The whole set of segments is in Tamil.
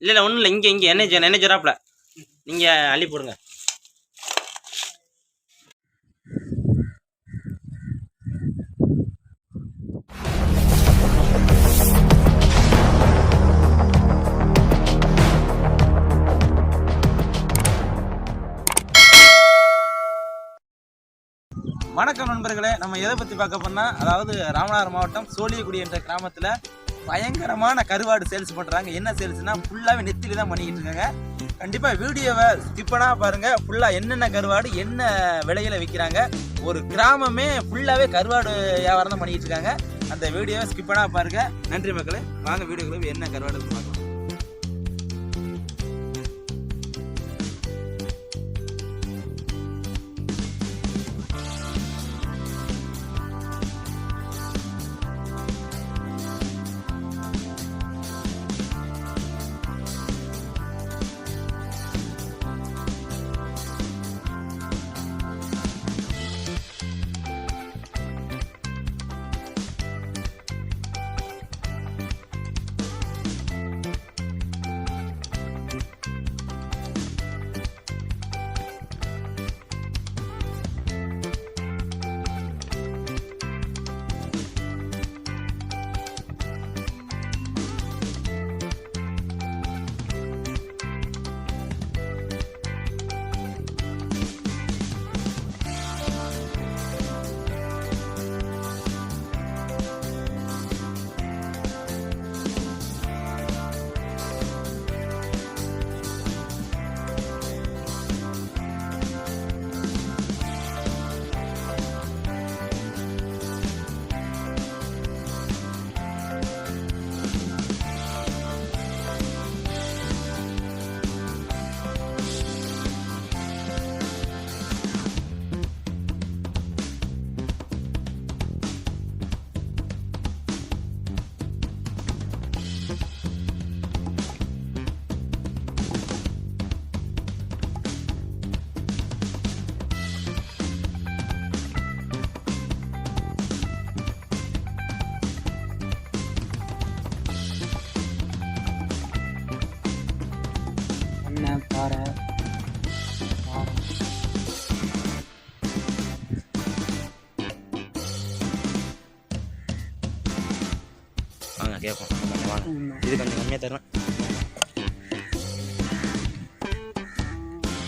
இல்லை இல்லை ஒன்றும் இல்லை. இங்கே இங்கே. என்ன என்ன ஜெராப்பில்? நீங்கள் அள்ளி போடுங்க. வணக்கம் நண்பர்களே. நம்ம எதை பற்றி பார்க்க போனால் அதாவது ராமநாதர் மாவட்டம் சோழியக்குடி என்ற கிராமத்தில் பயங்கரமான கருவாடு சேல்ஸ் பண்ணுறாங்க என்ன சேல்ஸ்னா ஃபுல்லாகவே நெத்திலி தான் பண்ணிக்கிட்டு இருக்காங்க. கண்டிப்பாக வீடியோவை ஸ்கிப்பனாக பாருங்கள் ஃபுல்லாக என்னென்ன கருவாடு என்ன விலையில விற்கிறாங்க ஒரு கிராமமே ஃபுல்லாகவே கருவாடு வியாபாரம் தான் பண்ணிக்கிட்டு இருக்காங்க. அந்த வீடியோவை ஸ்கிப்பனாக பாருங்கள் நன்றி மக்களே. வாங்க வீடியோக்குள்ள என்ன கருவாடு பார்க்கலாம்.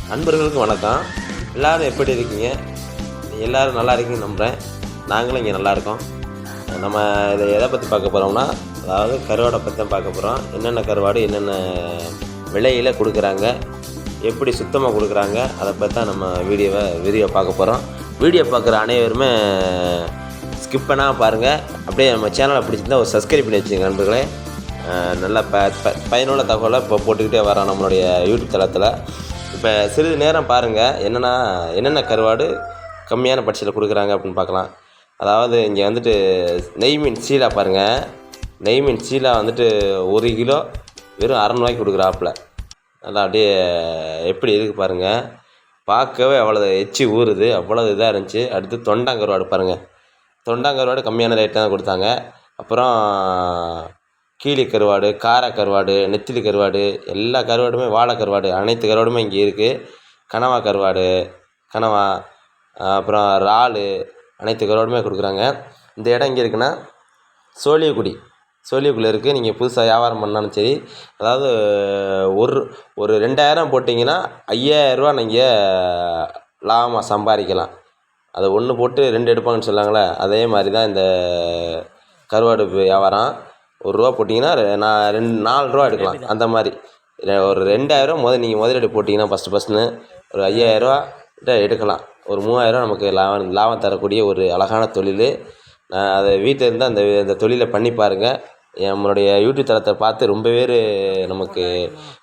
நண்பர்களுக்கு வணக்கம். எல்லோரும் எப்படி இருக்கீங்க? எல்லோரும் நல்லா இருக்கீங்கன்னு நம்புகிறேன் நாங்களும் இங்கே நல்லா இருக்கோம். நம்ம இதை எதை பற்றி பார்க்க போகிறோம்னா அதாவது கருவாடை பற்றி தான் பார்க்க போகிறோம் என்னென்ன கருவாடு என்னென்ன விலையில் கொடுக்குறாங்க எப்படி சுத்தமாக கொடுக்குறாங்க அதை பற்றி தான் நம்ம வீடியோவை வீடியோ பார்க்க போகிறோம் வீடியோ பார்க்குற அனைவருமே ஸ்கிப் பண்ணால் பாருங்கள் அப்படியே நம்ம சேனலை பிடிச்சிருந்தா ஒரு சப்ஸ்கிரைப் பண்ணி வச்சுங்க நண்பர்களே. நல்லா நல்ல ப ப- பயனுள்ள தகவலை இப்போ போட்டுக்கிட்டே வரோம் நம்மளுடைய யூடியூப் தளத்தில். இப்போ சிறிது நேரம் பாருங்கள் என்னென்னா என்னென்ன கருவாடு கம்மியான பட்சத்தில் கொடுக்குறாங்க அப்படின்னு பார்க்கலாம் அதாவது இங்கே வந்துட்டு நெய் மீன் சீலா பாருங்கள் நெய் மீன் சீலா வந்துட்டு ஒரு கிலோ வெறும் அறநூறுவாய்க்கு கொடுக்குறாப்புல. நல்லா அப்படியே எப்படி இருக்குது பாருங்கள் பார்க்கவே அவ்வளோ எச்சி ஊறுது. அவ்வளோ இதாக இருந்துச்சு. அடுத்து தொண்டாங்கருவாடு பாருங்கள் தொண்டாங்கருவாடு கம்மியான ரேட்டு தான் கொடுத்தாங்க. அப்புறம் கீழி கருவாடு கார கருவாடு நெத்திலி கருவாடு எல்லா கருவாடுமே வாழை கருவாடு அனைத்து கருவாடுமே இங்கே இருக்குது கனவா கருவாடு கனவா அப்புறம் இறாலு அனைத்து கருவாடுமே கொடுக்குறாங்க. இந்த இடம் எங்கே இருக்குன்னா சோழியக்குடி. சோழியக்குடியில் இருக்குது நீங்கள் புதுசாக வியாபாரம் பண்ணாலும் சரி அதாவது ஒரு ஒரு ரெண்டாயிரம் போட்டிங்கன்னா ஐயாயிரரூவா நீங்கள் லாபமாக சம்பாதிக்கலாம். அதை ஒன்று போட்டு ரெண்டு எடுப்பாங்கன்னு சொல்லாங்களே அதே மாதிரி தான் இந்த கருவாடு வியாபாரம். ஒரு ரூபா போட்டிங்கன்னா நான் ரெண்டு நாலு ரூபா எடுக்கலாம். அந்த மாதிரி. ஒரு ரெண்டாயிரம் முதல் நீங்கள் முதலீடு போட்டிங்கன்னா ஃபஸ்ட்டு ஃபஸ்ட்டுன்னு ஒரு ஐயாயிரரூவா கிட்ட எடுக்கலாம். ஒரு மூவாயிரம் நமக்கு லாபம் லாபம் தரக்கூடிய ஒரு அழகான தொழில். நான் அதை வீட்டில் இருந்தால் அந்த இந்த தொழிலை பண்ணி பாருங்கள் நம்மளுடைய யூடியூப் தளத்தை பார்த்து ரொம்ப பேர் நமக்கு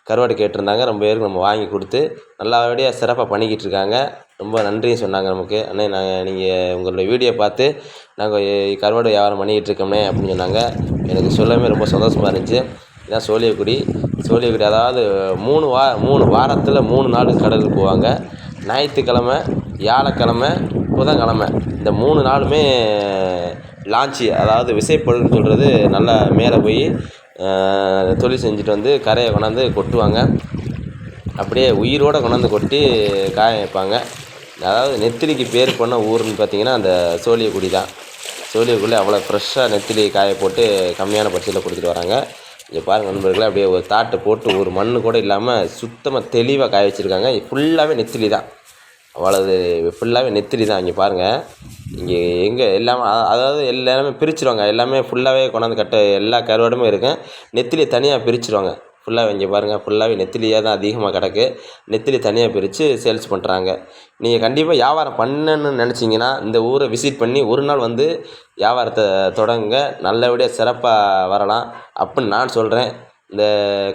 கருவாடு கேட்டிருந்தாங்க. ரொம்ப பேருக்கு நம்ம வாங்கி கொடுத்து நல்லபடியாக சிறப்பாக பண்ணிக்கிட்டு இருக்காங்க ரொம்ப நன்றியும் சொன்னாங்க நமக்கு. அண்ணே நாங்கள் நீங்கள் உங்களுடைய வீடியோ பார்த்து நாங்கள் கருவாடு வியாபாரம் பண்ணிக்கிட்டு இருக்கோம்னே அப்படின்னு சொன்னாங்க. எனக்கு சொல்லவே ரொம்ப சந்தோஷமாக இருந்துச்சு. இதான் சோழியக்குடி. சோழியக்குடி அதாவது மூணு வா மூணு வாரத்தில் மூணு நாள் கடலுக்கு போவாங்க. ஞாயிற்றுக்கிழம வியாழக்கிழம புதன்கிழமை. இந்த மூணு நாளுமே லான்ச்சு அதாவது விசைப்படகுன்னு சொல்கிறது நல்லா மேலே போய் தொழில் செஞ்சுட்டு வந்து கரையை கொண்டாந்து கொட்டுவாங்க. அப்படியே உயிரோடு கொண்டாந்து கொட்டி காய வைப்பாங்க. அதாவது நெத்திலிக்கு பேர் போன ஊருன்னு பார்த்தீங்கன்னா அந்த சோழியக்குடி தான். சோழியக்குடியில் அவ்வளோ ஃப்ரெஷ்ஷாக நெத்திலி காய போட்டு கம்மியான பட்சத்தில் கொடுத்துட்டு வராங்க. இங்கே பாருங்கள் நண்பர்களே அப்படியே ஒரு தாட்டை போட்டு ஒரு மண்ணு கூட இல்லாமல் சுத்தமாக தெளிவாக காய வச்சுருக்காங்க. ஃபுல்லாகவே நெத்திலி தான். அவ்வளவு ஃபுல்லாகவே நெத்திலி தான் இங்கே பாருங்கள் இங்கே எங்கே எல்லாமே அதாவது எல்லாமே பிரிச்சுருவாங்க. எல்லாமே ஃபுல்லாகவே கொண்டாந்து கட்ட எல்லா கருவாடுமே இருக்கும். நெத்திலி தனியாக பிரிச்சுருவாங்க. ஃபுல்லாக இங்கே பாருங்கள் ஃபுல்லாகவே நெத்திலியாக தான் அதிகமாக கிடக்கு. நெத்திலி தனியாக பிரித்து சேல்ஸ் பண்ணுறாங்க நீங்கள் கண்டிப்பாக வியாபாரம் பண்ணணும்னு நினச்சிங்கன்னா இந்த ஊரை விசிட் பண்ணி ஒரு நாள் வந்து வியாபாரத்தை தொடங்குங்க. நல்லபடியாக சிறப்பாக வரலாம். அப்படின்னு நான் சொல்கிறேன் இந்த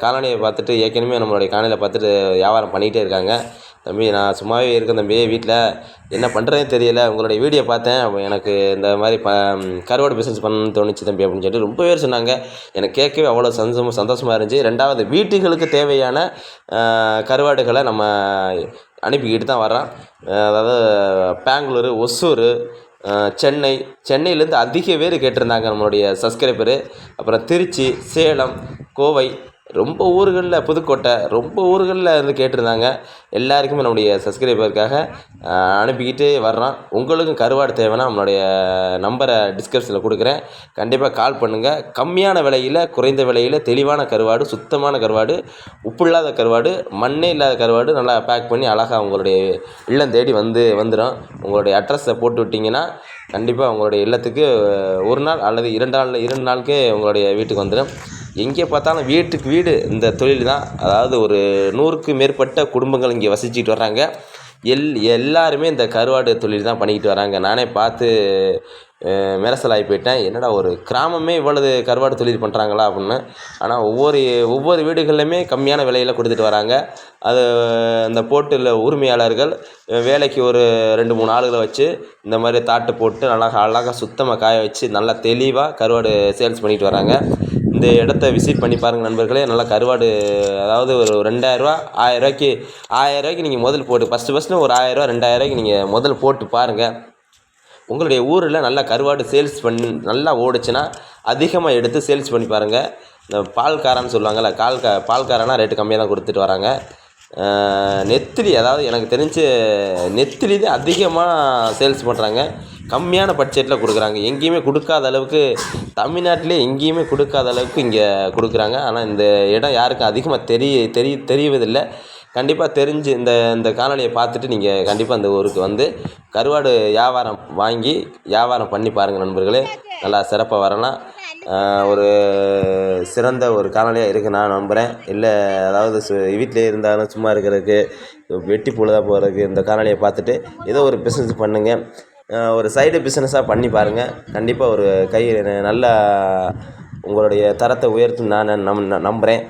காலனியை பார்த்துட்டு ஏற்கனவே நம்மளுடைய காலனியில் பார்த்துட்டு வியாபாரம் பண்ணிகிட்டே இருக்காங்க. தம்பி நான் சும்மாவே இருக்கேன் தம்பி வீட்டில் என்ன பண்ணுறதுனே தெரியல. உங்களுடைய வீடியோ பார்த்தேன். அப்போ எனக்கு இந்த மாதிரி ப கருவாடு பிஸ்னஸ் பண்ணணும்னு தோணுச்சு தம்பி அப்படின்னு சொல்லிட்டு ரொம்ப பேர் சொன்னாங்க. எனக்கு கேட்கவே அவ்வளோ சந்தோஷமாக சந்தோஷமாக இருந்துச்சு. ரெண்டாவது வீட்டுகளுக்கு தேவையான கருவாடுகளை நம்ம அனுப்பிக்கிட்டு தான் வரோம் அதாவது பெங்களூரு ஒசூர் சென்னை. சென்னையிலேருந்து அதிக பேர் கேட்டிருந்தாங்க நம்மளுடைய சப்ஸ்கிரைபரு அப்புறம் திருச்சி சேலம் கோவை ரொம்ப ஊர்களில் புதுக்கோட்டை ரொம்ப ஊர்களில் இருந்து கேட்டிருந்தாங்க. எல்லாருக்குமே நம்முடைய சப்ஸ்கிரைபருக்காக அனுப்பிக்கிட்டு வர்றோம். உங்களுக்கும் கருவாடு தேவைன்னா நம்மளுடைய நம்பரை டிஸ்கிரிப்ஷனில் கொடுக்குறேன். கண்டிப்பாக கால் பண்ணுங்கள் கம்மியான விலையில் குறைந்த விலையில் தெளிவான கருவாடு சுத்தமான கருவாடு உப்பு இல்லாத கருவாடு மண்ணே இல்லாத கருவாடு நல்லா பேக் பண்ணி அழகாக உங்களுடைய இல்லம் தேடி வந்து வந்துடும் உங்களுடைய அட்ரஸை போட்டு விட்டிங்கன்னா கண்டிப்பாக உங்களுடைய இல்லத்துக்கு ஒரு நாள் அல்லது இரண்டு நாள் இரண்டு நாளுக்கே உங்களுடைய வீட்டுக்கு வந்துடும் எங்கே பார்த்தாலும் வீட்டுக்கு வீடு இந்த தொழில் தான் அதாவது ஒரு நூறுக்கு மேற்பட்ட குடும்பங்கள் இங்கே வசிச்சுட்டு வர்றாங்க. எல் எல்லாருமே இந்த கருவாடு தொழில் தான் பண்ணிக்கிட்டு வராங்க நானே பார்த்து மிரசலாகி போயிட்டேன். என்னடா ஒரு கிராமமே இவ்வளவு கருவாடு தொழில் பண்ணுறாங்களா அப்படின்னு. ஆனால் ஒவ்வொரு ஒவ்வொரு வீடுகள்லையுமே கம்மியான விலையில் கொடுத்துட்டு வராங்க. அது அந்த போட்டில் உரிமையாளர்கள் வேலைக்கு ஒரு ரெண்டு மூணு ஆளுகளை வச்சு இந்த மாதிரி தாட்டு போட்டு நல்லா அழகாக சுத்தமாக காய வச்சு நல்லா தெளிவாக கருவாடு சேல்ஸ் பண்ணிட்டு வராங்க. இந்த இடத்த விசிட் பண்ணி பாருங்கள் நண்பர்களே. நல்லா கருவாடு அதாவது ஒரு ரெண்டாயிரரூவா ஆயிரரூவாய்க்கு ஆயிரரூவாய்க்கு நீங்கள் முதல் போட்டு ஃபஸ்ட்டு ஃபஸ்ட்டு ஒரு ஆயிரரூவா ரெண்டாயிரரூவாய்க்கு நீங்கள் முதல் போட்டு பாருங்கள் உங்களுடைய ஊரில் நல்லா கருவாடு சேல்ஸ் பண்ணி நல்லா ஓடுச்சுன்னா அதிகமாக எடுத்து சேல்ஸ் பண்ணி பாருங்கள் இந்த பால்காரான்னு சொல்லுவாங்கள்ல கால் கா பால்காரனா ரேட்டு கம்மியாக தான் கொடுத்துட்டு வராங்க. நெத்திலி அதாவது எனக்கு தெரிஞ்சு நெத்திலி தான் அதிகமாக சேல்ஸ் பண்ணுறாங்க கம்மியான பட்ஜெட்டில் கொடுக்குறாங்க. எங்கேயுமே கொடுக்காத அளவுக்கு தமிழ்நாட்டிலே எங்கேயுமே கொடுக்காத அளவுக்கு இங்கே கொடுக்குறாங்க. ஆனால் இந்த இடம் யாருக்கும் அதிகமாக தெரிய தெரிய தெரியவதில்லை. கண்டிப்பாக தெரிஞ்சு இந்த இந்த காணொலியை பார்த்துட்டு நீங்கள் கண்டிப்பாக அந்த ஊருக்கு வந்து கருவாடு வியாபாரம் வாங்கி வியாபாரம் பண்ணி பாருங்கள் நண்பர்களே. நல்லா சிறப்பாக வரலாம். ஒரு சிறந்த ஒரு காலநிலையாக இருக்குது நான் நம்புகிறேன் இல்லை அதாவது சு வீட்டிலே இருந்தாலும் சும்மா இருக்கிறதுக்கு வெட்டி பொழுதாக போகிறதுக்கு இந்த காலநிலையை பார்த்துட்டு ஏதோ ஒரு பிஸ்னஸ் பண்ணுங்கள் ஒரு சைடு பிஸ்னஸாக பண்ணி பாருங்கள் கண்டிப்பாக ஒரு கை நல்லா உங்களுடைய தரத்தை உயர்த்தும் நான் நம் நம்புகிறேன்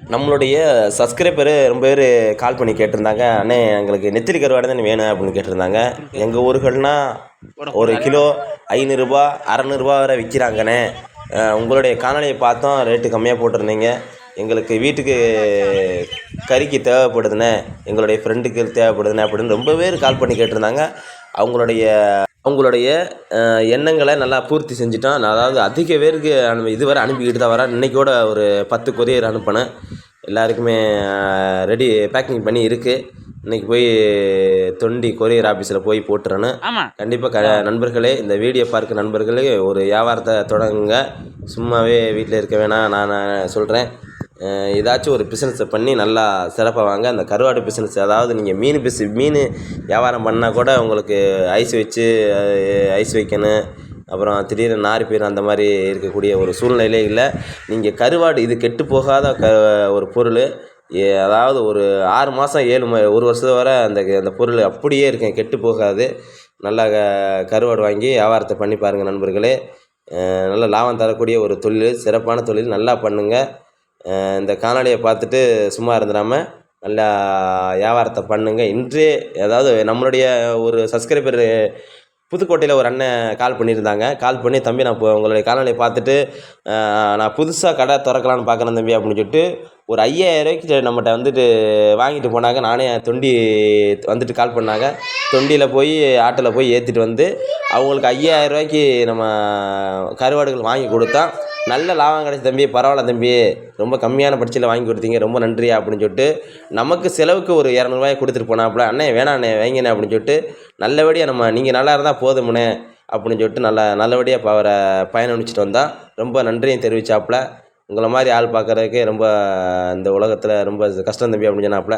நம்மளுடைய சப்ஸ்கிரைபரு ரொம்ப பேர் கால் பண்ணி கேட்டிருந்தாங்க. அண்ணே எங்களுக்கு நெத்திலி கருவாடு தான் வேணும் அப்படின்னு கேட்டிருந்தாங்க. எங்கள் ஊர்கள்னால் ஒரு கிலோ ஐநூறுரூபா அறநூறுபா வரை விற்கிறாங்கண்ணே உங்களுடைய காணொலியை பார்த்தோம் ரேட்டு கம்மியாக போட்டிருந்தீங்க. எங்களுக்கு வீட்டுக்கு கறிக்கு தேவைப்படுதுண்ணே எங்களுடைய ஃப்ரெண்டுக்கு தேவைப்படுதுண்ணே அப்படின்னு ரொம்ப பேர் கால் பண்ணி கேட்டிருந்தாங்க. அவங்களுடைய அவங்களுடைய எண்ணங்களை நல்லா பூர்த்தி செஞ்சுட்டோம். நான் அதாவது அதிக பேருக்கு அனு இதுவரை அனுப்பிக்கிட்டு தான் வரேன். இன்றைக்கி ஒரு பத்து கொரியர் அனுப்பினேன். எல்லாருக்குமே ரெடி பேக்கிங் பண்ணி இருக்குது இன்றைக்கி போய் தொண்டி கொரியர் ஆஃபீஸில் போய் போட்டுறேன்னு. கண்டிப்பாக க நண்பர்களே இந்த வீடியோ பார்க்க நண்பர்களே ஒரு வியாபாரத்தை தொடங்குங்க. சும்மாவே வீட்டில் இருக்க வேணாம் நான் சொல்கிறேன் ஏதாச்சும் ஒரு பிஸ்னஸை பண்ணி நல்லா சிறப்பாக வாங்க. அந்த கருவாடு பிஸ்னஸ் அதாவது நீங்கள் மீன் பிஸ் மீன் வியாபாரம் பண்ணால் கூட உங்களுக்கு ஐஸ் வச்சு ஐஸ் வைக்கணும். அப்புறம் திடீர்னு நாரி போயிடும் அந்த மாதிரி இருக்கக்கூடிய ஒரு சூழ்நிலையிலே இல்லை. நீங்கள் கருவாடு இது கெட்டு போகாத க ஒரு பொருள். ஏ- அதாவது ஒரு ஆறு மாதம் ஏழு ம ஒரு வருஷம் வரை அந்த அந்த பொருள் அப்படியே இருக்கும் கெட்டு போகாது. நல்லா க- கருவாடு வாங்கி வியாபாரத்தை பண்ணி பாருங்கள் நண்பர்களே. நல்ல லாபம் தரக்கூடிய ஒரு தொழில் சிறப்பான தொழில். நல்லா பண்ணுங்கள் இந்த காணொலியை பார்த்துட்டு சும்மா இருந்துடாமல் நல்லா வியாபாரத்தை பண்ணுங்கள் இன்றே அதாவது நம்மளுடைய ஒரு சப்ஸ்கிரைபர் புதுக்கோட்டையில் ஒரு அண்ணன் கால் பண்ணியிருந்தாங்க. கால் பண்ணி தம்பி நான் இப்போ உங்களுடைய காணொலியை பார்த்துட்டு நான் புதுசாக கடை திறக்கலான்னு பார்க்குறேன் தம்பி அப்படின்னு சொல்லிட்டு ஒரு ஐயாயிரம் ரூபாய்க்கு நம்மகிட்ட வந்துட்டு வாங்கிட்டு போனாங்க. நானே தொண்டி வந்துட்டு கால் பண்ணாங்க. தொண்டியில் போய் ஆட்டோவில் போய் ஏற்றிட்டு வந்து அவங்களுக்கு ஐயாயிரம் ரூபாய்க்கு நம்ம கருவாடுகள் வாங்கி கொடுத்தா நல்ல லாபம் கிடச்சி தம்பி. பரவாயில்ல தம்பி. ரொம்ப கம்மியான பட்சத்தில் வாங்கி கொடுத்தீங்க. ரொம்ப நன்றியா அப்படின்னு சொல்லிட்டு நமக்கு செலவுக்கு ஒரு இரநூறுவாயை கொடுத்துட்டு போனாப்புல அண்ணே வேணாண்ணே வைங்கண்ணே அப்படின்னு சொல்லிட்டு நல்லபடியாக நம்ம நீங்கள் நல்லா இருந்தால் போதுமுண்ணே அப்படின்னு சொல்லிட்டு நல்லா நல்லபடியாக அவரை பயணம் அனுப்பிச்சிட்டு வந்தால் ரொம்ப நன்றியும் தெரிவிச்சாப்புல. உங்களை மாதிரி ஆள் பார்க்குறதுக்கே ரொம்ப இந்த உலகத்தில் ரொம்ப கஷ்டம் தம்பி அப்படின்னு சொன்னாப்புல.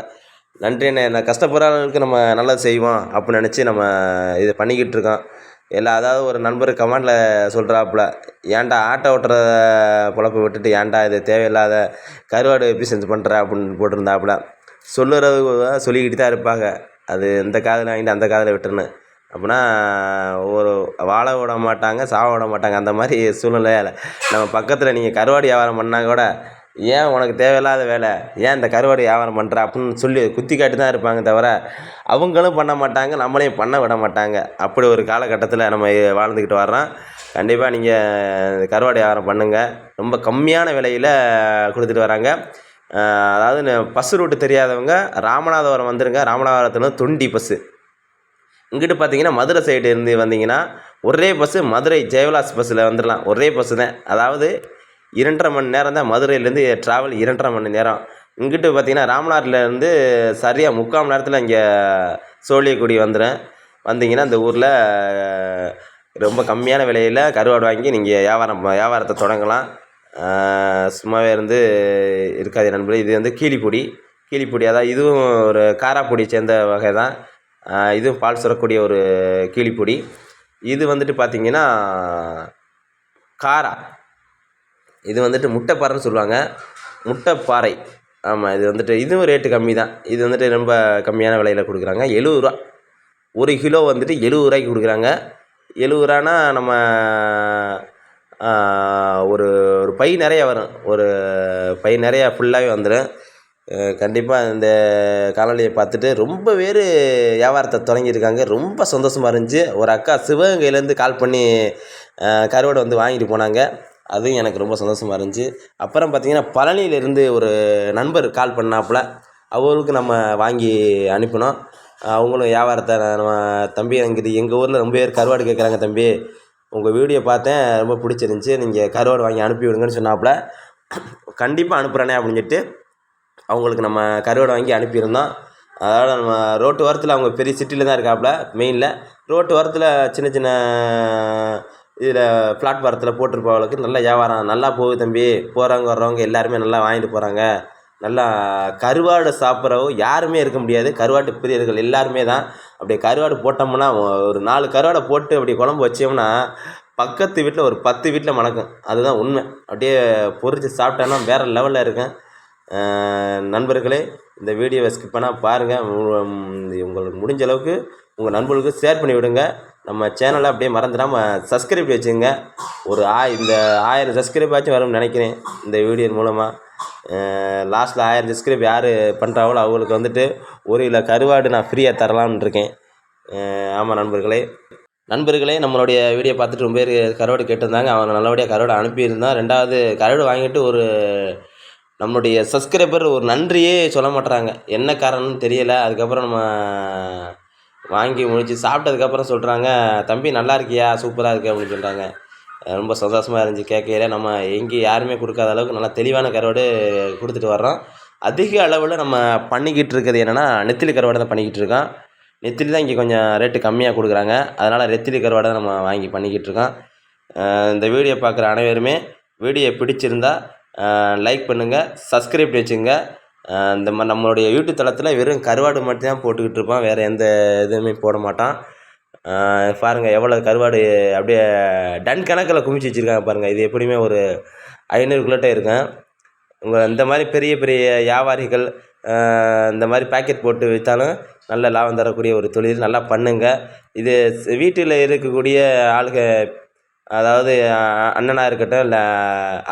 நன்றி அண்ணே. நான் கஷ்டப்படுறவங்களுக்கு நம்ம நல்லது செய்வோம் அப்படின்னு நினச்சி நம்ம இதை பண்ணிக்கிட்டு இருக்கோம். எல்லா அதாவது ஒரு நண்பர் கமெண்டில் சொல்கிறாப்புல ஏன்டா ஆட்டோ ஓட்டுற பொழப்பை விட்டுட்டு ஏன்டா இது தேவையில்லாத கருவாடு பிசினஸ் பண்ணுற அப்படின்னு போட்டிருந்தாப்புல. சொல்லுறது சொல்லிக்கிட்டு தான் இருப்பாங்க. அது இந்த காதில் வாங்கிட்டு அந்த காதில் விட்டுருன்னு. அப்படின்னா ஒரு வாழ விட மாட்டாங்க சாவ விட மாட்டாங்க அந்த மாதிரி சூழ்நிலையால் நம்ம பக்கத்தில் நீங்கள் கருவாடு வியாபாரம் பண்ணால் கூட ஏன் உனக்கு தேவையில்லாத வேலை? ஏன் இந்த கருவாடு வியாபாரம் பண்ணுற அப்படின்னு சொல்லி குத்தி காட்டி தான் இருப்பாங்க தவிர அவங்களும் பண்ண மாட்டாங்க நம்மளையும் பண்ண விட மாட்டாங்க. அப்படி ஒரு காலகட்டத்தில் நம்ம வாழ்ந்துக்கிட்டு வர்றோம். கண்டிப்பாக நீங்கள் கருவாடு வியாபாரம் பண்ணுங்கள் ரொம்ப கம்மியான விலையில் கொடுத்துட்டு வராங்க. அதாவது பஸ்ஸு பஸ் ரூட்டு தெரியாதவங்க ராமநாதபுரம் வந்துடுங்க ராமநாதபுரத்தில் தொண்டி பஸ்ஸு இங்கிட்டு பார்த்தீங்கன்னா மதுரை சைடு இருந்து வந்தீங்கன்னா ஒரே பஸ்ஸு மதுரை ஜெயவிலாஸ் பஸ்ஸில் வந்துடலாம் ஒரே பஸ்ஸு தான். அதாவது இரண்டரை மணி நேரம் தான் மதுரையிலேருந்து ட்ராவல் இரண்டரை மணி நேரம். இங்கிட்டு பார்த்தீங்கன்னா ராமநாட்டிலேருந்து சரியாக முக்கால் மணி நேரத்தில் இங்கே சோழியக்குடி வந்துடும் வந்தீங்கன்னா இந்த ஊரில் ரொம்ப கம்மியான விலையில் கருவாடு வாங்கி நீங்கள் வியாபாரம் வியாபாரத்தை தொடங்கலாம். சும்மாவே இருந்து இருக்காது நண்பர்களே. இது வந்து கீழிப்பொடி கீழிப்பொடி அதான் இதுவும் ஒரு காராப்பொடி சேர்ந்த வகை தான் இதுவும் பால் சுரக்கூடிய ஒரு கீழிப்பொடி. இது வந்துட்டு பார்த்திங்கன்னா காரா. இது வந்துட்டு முட்டைப்பாறைன்னு சொல்லுவாங்க. முட்டைப்பாறை. ஆமாம் இது வந்துட்டு இதுவும் ரேட்டு கம்மி தான் இது வந்துட்டு ரொம்ப கம்மியான விலையில் கொடுக்குறாங்க. எழுபது ரூபா ஒரு கிலோ வந்துட்டு எழுபது ரூபாய்க்கு கொடுக்குறாங்க. எழுபது ரூபானா நம்ம ஒரு ஒரு பை நிறைய வரும். ஒரு பை நிறையா ஃபுல்லாகவே வந்துடும் கண்டிப்பாக இந்த காணொலியை பார்த்துட்டு ரொம்ப பேர் வியாபாரத்தை தொடங்கியிருக்காங்க. ரொம்ப சந்தோஷமாக இருந்துச்சு. ஒரு அக்கா சிவகங்கையிலேருந்து கால் பண்ணி கருவாடு வந்து வாங்கிட்டு போனாங்க. அதுவும் எனக்கு ரொம்ப சந்தோஷமாக இருந்துச்சு. அப்புறம் பார்த்திங்கன்னா பழனியிலேருந்து ஒரு நண்பர் கால் பண்ணாப்புல. அவருக்கு நம்ம வாங்கி அனுப்பினோம். அவங்களும் வியாபாரத்தை நம்ம தம்பி எனக்கு எங்கள் ஊரில் ரொம்ப பேர் கருவாடு கேட்குறாங்க தம்பி. உங்கள் வீடியோ பார்த்தேன் ரொம்ப பிடிச்சிருந்துச்சி. நீங்கள் கருவாடு வாங்கி அனுப்பி விடுங்கன்னு சொன்னாப்புல. கண்டிப்பாக அனுப்புகிறேனே அப்படின்னு சொல்லிட்டு அவங்களுக்கு நம்ம கருவாடை வாங்கி அனுப்பியிருந்தோம். அதாவது நம்ம ரோட்டு ஓரத்தில் அவங்க பெரிய சிட்டியில் தான் இருக்காப்புல மெயினில் ரோட்டு ஓரத்தில் சின்ன சின்ன இதில் பிளாட்பாரத்தில் போட்டிருப்பவங்களுக்கு நல்ல வியாபாரம். நல்லா போகுது தம்பி. போகிறவங்க வர்றவங்க எல்லாருமே நல்லா வாங்கிட்டு போகிறாங்க நல்லா கருவாடு சாப்பிட்றவங்க யாருமே இருக்க முடியாது. கருவாட்டு பிரியர்கள் எல்லாருமே தான். அப்படியே கருவாடு போட்டோம்னா ஒரு நாலு கருவாடை போட்டு அப்படி குழம்பு வச்சோம்னா பக்கத்து வீட்டில் ஒரு பத்து வீட்டில் மணக்கும். அதுதான் உண்மை. அப்படியே பொறிச்சு சாப்பிட்டோன்னா வேறு லெவலில் இருக்கும் நண்பர்களே இந்த வீடியோவை ஸ்கிப் பண்ணால் பாருங்கள் உங்களுக்கு முடிஞ்ச அளவுக்கு உங்கள் நண்பர்களுக்கு ஷேர் பண்ணி விடுங்க. நம்ம சேனலை அப்படியே மறந்துடாமல் சப்ஸ்கிரைப் வச்சுங்க ஒரு ஆ இந்த ஆயிரம் சப்ஸ்கிரைப் ஆச்சும் வரும்னு நினைக்கிறேன் இந்த வீடியோ மூலமாக லாஸ்ட்டில் ஆயிரம் சப்ஸ்கிரைப் யார் பண்ணுறாங்களோ அவங்களுக்கு வந்துட்டு ஒரு கிலோ கருவாடு நான் ஃப்ரீயாக தரலாம்னு இருக்கேன். ஆமாம் நண்பர்களே. நண்பர்களே நம்மளுடைய வீடியோ பார்த்துட்டு ரொம்ப பேர் கருவாடு கேட்டிருந்தாங்க. அவங்க நல்லபடியாக கருவாடு அனுப்பியிருந்தான் ரெண்டாவது கருவாடு வாங்கிட்டு ஒரு நம்மளுடைய சப்ஸ்கிரைபர் ஒரு நன்றியே சொல்ல மாட்டுறாங்க என்ன காரணம்னு தெரியலை. அதுக்கப்புறம் நம்ம வாங்கி முடிச்சு சாப்பிட்டதுக்கப்புறம் சொல்கிறாங்க தம்பி நல்லா இருக்கியா? சூப்பராக இருக்கு அப்படின்னு சொல்கிறாங்க ரொம்ப சந்தோஷமாக இருந்துச்சு கேட்கையில நம்ம எங்கேயும் யாருமே கொடுக்காத அளவுக்கு நல்லா தெளிவான கருவாடு கொடுத்துட்டு வர்றோம். அதிக அளவில் நம்ம பண்ணிக்கிட்டு இருக்கிறது என்னென்னா நெத்திலி கருவாடு தான் பண்ணிக்கிட்டு இருக்கோம். நெத்திலி தான் இங்கே கொஞ்சம் ரேட்டு கம்மியாக கொடுக்குறாங்க. அதனால் நெத்திலி கருவாடை தான் நம்ம வாங்கி பண்ணிக்கிட்டு இருக்கோம். இந்த வீடியோ பார்க்குற அனைவருமே வீடியோ பிடிச்சிருந்தா லைக் பண்ணுங்கள் சப்ஸ்கிரைப் வச்சுங்க. இந்த மாதிரி நம்மளுடைய யூடியூப் தளத்தில் வெறும் கருவாடு மட்டும் தான் போட்டுக்கிட்டு இருப்பான். வேறு எந்த இதுவுமே போட மாட்டான். பாருங்கள் எவ்வளோ கருவாடு அப்படியே டன் கணக்கில் குமிச்சு வச்சுருக்காங்க பாருங்கள் இது எப்படியுமே ஒரு ஐநூறு கிலோட்ட இருக்கும். உங்கள் இந்த மாதிரி பெரிய பெரிய வியாபாரிகள் இந்த மாதிரி பாக்கெட் போட்டு விற்றாலும் நல்ல லாபம் தரக்கூடிய ஒரு தொழில். நல்லா பண்ணுங்கள் இது வீட்டில் இருக்கக்கூடிய ஆளுக அதாவது அண்ணனாக இருக்கட்டும் இல்லை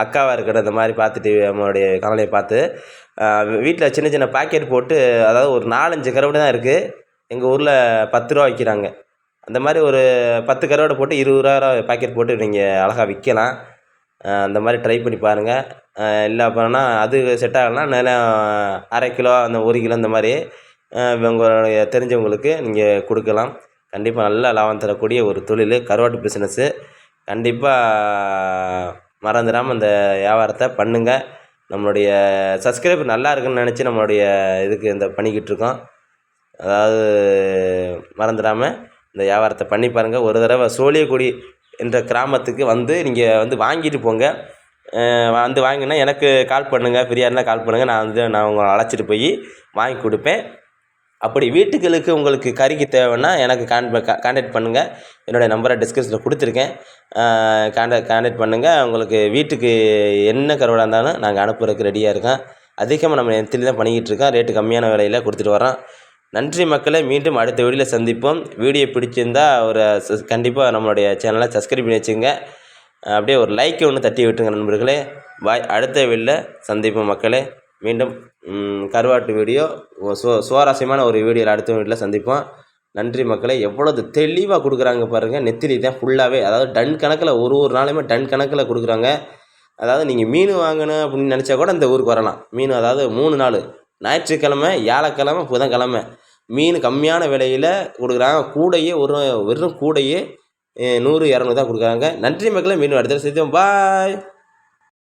அக்காவாக இருக்கட்டும் இந்த மாதிரி பார்த்துட்டு நம்மளுடைய காணொலியை பார்த்து வீட்டில் சின்ன சின்ன பாக்கெட் போட்டு அதாவது ஒரு நாலஞ்சு கருவாடு தான் இருக்குது எங்கள் ஊரில் பத்து ரூபா விற்கிறாங்க அந்த மாதிரி ஒரு பத்து கருவாடை போட்டு இருபது ரூபா பாக்கெட் போட்டு நீங்கள் அழகாக விற்கலாம். அந்த மாதிரி ட்ரை பண்ணி பாருங்கள் இல்லை அப்புறம்னா அது செட் ஆகலைன்னா நிலம் அரை கிலோ அந்த ஒரு கிலோ இந்த மாதிரி உங்களுடைய தெரிஞ்சவங்களுக்கு நீங்கள் கொடுக்கலாம். கண்டிப்பாக நல்ல லாபம் தரக்கூடிய ஒரு தொழில் கருவாட்டு பிஸ்னஸ்ஸு கண்டிப்பாக மறந்துடாமல் இந்த வியாபாரத்தை பண்ணுங்கள் நம்மளுடைய சப்ஸ்கிரைபர் நல்லா இருக்குன்னு நினச்சி நம்மளுடைய இதுக்கு இந்த பண்ணிக்கிட்டு இருக்கோம். அதாவது மறந்துடாமல் இந்த வியாபாரத்தை பண்ணி பாருங்கள் ஒரு தடவை சோழியக்குடி என்ற கிராமத்துக்கு வந்து நீங்கள் வந்து வாங்கிட்டு போங்க. வந்து வாங்கினா எனக்கு கால் பண்ணுங்கள் ஃப்ரீயாக இருந்தால் கால் பண்ணுங்கள் நான் வந்து நான் உங்களை அழைச்சிட்டு போய் வாங்கி கொடுப்பேன். அப்படி வீட்டுகளுக்கு உங்களுக்கு கறிக்கு தேவைன்னா எனக்கு கான் கான்டாக்ட் பண்ணுங்கள் என்னுடைய நம்பரை டிஸ்கிரிப்ஷனில் கொடுத்துருக்கேன். கான்டாக்ட் கான்டாக்ட் பண்ணுங்கள் உங்களுக்கு வீட்டுக்கு என்ன கருவாடாக இருந்தாலும் நாங்கள் அனுப்புறதுக்கு ரெடியாக இருக்கோம். அதிகமாக நம்ம நெத்திலி தான் பண்ணிக்கிட்டு இருக்கோம். ரேட்டு கம்மியான விலையில் கொடுத்துட்டு வரோம் நன்றி மக்களை. மீண்டும் அடுத்த வீடியோவில் சந்திப்போம். வீடியோ பிடிச்சிருந்தா ஒரு கண்டிப்பாக நம்மளுடைய சேனலை சப்ஸ்கிரைப் பண்ணி வச்சுங்க. அப்படியே ஒரு லைக்கை ஒன்று தட்டி விட்டுருங்க நண்பர்களே. பாய் அடுத்த வீடியோவில் சந்திப்போம் மக்களே. மீண்டும் கருவாட்டு வீடியோ சுவாரஸ்யமான ஒரு வீடியோவில் அடுத்த வீட்டில் சந்திப்போம். நன்றி மக்களை. எவ்வளோ தெளிவாக கொடுக்குறாங்க பாருங்கள் நெத்திலி தான் ஃபுல்லாகவே அதாவது டன் கணக்கில் ஒரு ஒரு நாளுமே டன் கணக்கில் கொடுக்குறாங்க. அதாவது நீங்கள் மீன் வாங்கணும் அப்படின்னு நினச்சா கூட இந்த ஊருக்கு வரலாம். மீன் அதாவது மூணு நாள். ஞாயிற்றுக்கிழமை வியாழக்கிழமை புதன்கிழமை. மீன் கம்மியான விலையில் கொடுக்குறாங்க. கூடையே ஒரு வெறும் கூடையே நூறு இரநூறு தான் கொடுக்குறாங்க. நன்றி மக்களை. மீன் அடுத்த சந்திப்போம். பாய்